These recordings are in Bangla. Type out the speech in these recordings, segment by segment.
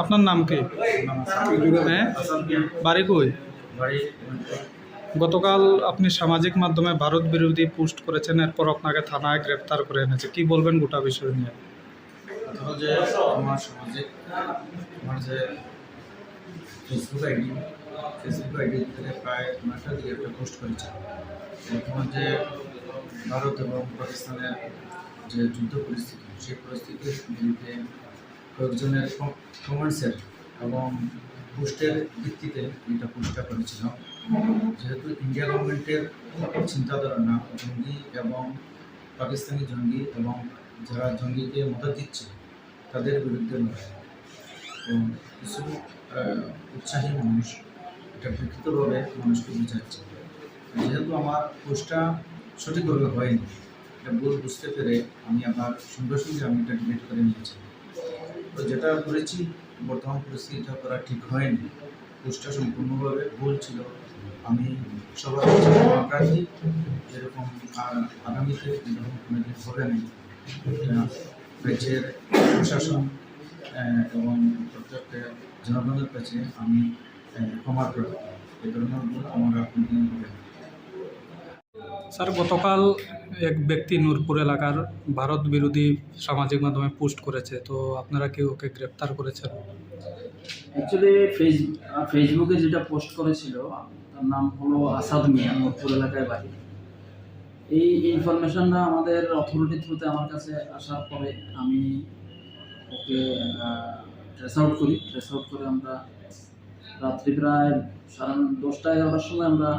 আপনার নাম কি? হ্যাঁ? বাড়ি কই? গতকাল আপনি সামাজিক মাধ্যমে ভারত বিরোধী পোস্ট করেছেন, এরপর আপনাকে থানায় গ্রেপ্তার করে এনেছে। কি বলবেন গোটা বিষয় নিয়ে? যে, আমার সামাজিক, আমার যে ফেসবুক আইডি ফেসবুক আইডি থেকে প্রায় নয়টা দিকে একটা পোস্ট করেছে। যে ভারত এবং পাকিস্তানের যে যুদ্ধ পরিস্থিতি, সেই পরিস্থিতির বিরুদ্ধে কয়েকজনের কমেন্টসের এবং পোস্টের ভিত্তিতে এটা পোস্টটা করেছিলাম। যেহেতু ইন্ডিয়া গভর্নমেন্টের চিন্তাধারা না, জঙ্গি এবং পাকিস্তানি জঙ্গি এবং যারা জঙ্গিকে মদত দিচ্ছে, তাদের বিরুদ্ধে তো কিছু উৎসাহী মানুষ এটা বিকৃতভাবে মানুষকে বোঝাচ্ছে। যেহেতু আমার পোস্টটা সঠিকভাবে হয়নি, এটা ভুল বুঝতে পেরে আমি আবার সুন্দর সুন্দর আমি এটা ডিলিট করে নিয়েছি। তো যেটা করেছি, বর্তমান পরিস্থিতিটা করা ঠিক হয়নি। পোস্টটা সম্পূর্ণভাবে ভুল ছিল। আমি সবার প্রার্থী। যেরকম আগামীতে এরকম কোনো দিন হবে না। রাজ্যের প্রশাসন এবং প্রত্যেকটা জনগণের কাছে আমি ক্ষমা প্রার্থী। এই ধরনের ভুল আমার কোনোদিন হবে স্যার, গতকাল এক ব্যক্তি নূরপুর এলাকার ভারত বিরোধী সামাজিক মাধ্যমে পোস্ট করেছে, তো আপনারা কি ওকে গ্রেপ্তার করেছেন? অ্যাকচুয়ালি ফেস ফেসবুকে যেটা পোস্ট করেছিল, তার নাম হলো আসাদ মিয়া, নূরপুর এলাকায় বাড়ি। এই ইনফরমেশনটা আমাদের অথরিটি থ্রুতে আমার কাছে আসার পরে আমি ওকে ট্রেস আউট করি। ট্রেস আউট করে আমরা রাত্রি প্রায় সাড়ে দশটা, এগারোটার সময় আমরা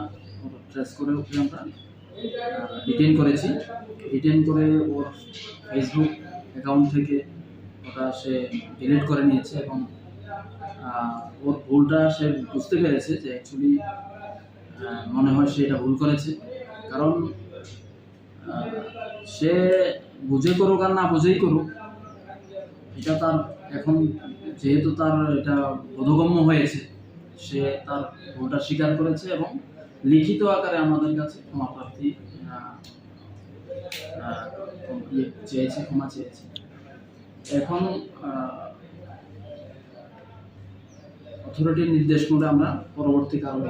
ট্রেস করে ওকে আমরা। ডিটেন করেছি। ডিটেন করে ওর ফেসবুক অ্যাকাউন্ট থেকে ওটা সে ডিলিট করে নিয়েছে এবং ওর ভুলটা সে বুঝতে পেরেছে যে অ্যাকচুয়ালি মনে হয় সে এটা ভুল করেছে। কারণ সে বুঝে করুক আর না বুঝেই করুক, এটা তার এখন যেহেতু তার এটা বোধগম্য হয়েছে, সে তার ভুলটা স্বীকার করেছে এবং লিখিত আকারে আমাদের কাছে ক্ষমা প্রার্থী ইয়ে চেয়েছে ক্ষমা চেয়েছে। এখন অথরিটির নির্দেশ মতে আমরা পরবর্তী কারণে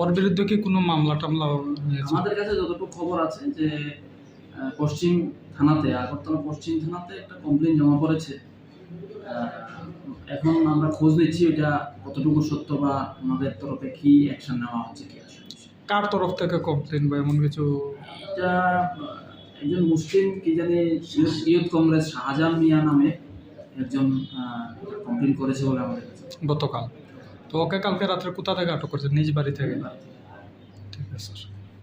ওর বিরুদ্ধে কি কোনো মামলা টামলা আমাদের কাছে যতটুকু খবর আছে যে পশ্চিম থানাতে আগরতলা পশ্চিম থানাতে একটা কমপ্লেন জমা পড়েছে। এখন আমরা খোঁজ নিচ্ছি এটা কতটুকু সত্য বা আমাদের তরফে কি অ্যাকশন নেওয়া হচ্ছে কি আসলে কার তরফ থেকে কমপ্লেন বা এমন কিছু? এটা একজন মুসলিম কি জানি ইউথ- ইউথ কংগ্রেস শাহজাহান মিয়া নামে একজন কমপ্লেন করেছে বলে আমাদের গতকাল। তো ওকে কালকে রাত্রে কোথা থেকে আটক করেছে? নিজ বাড়ি থেকে? ঠিক আছে স্যার।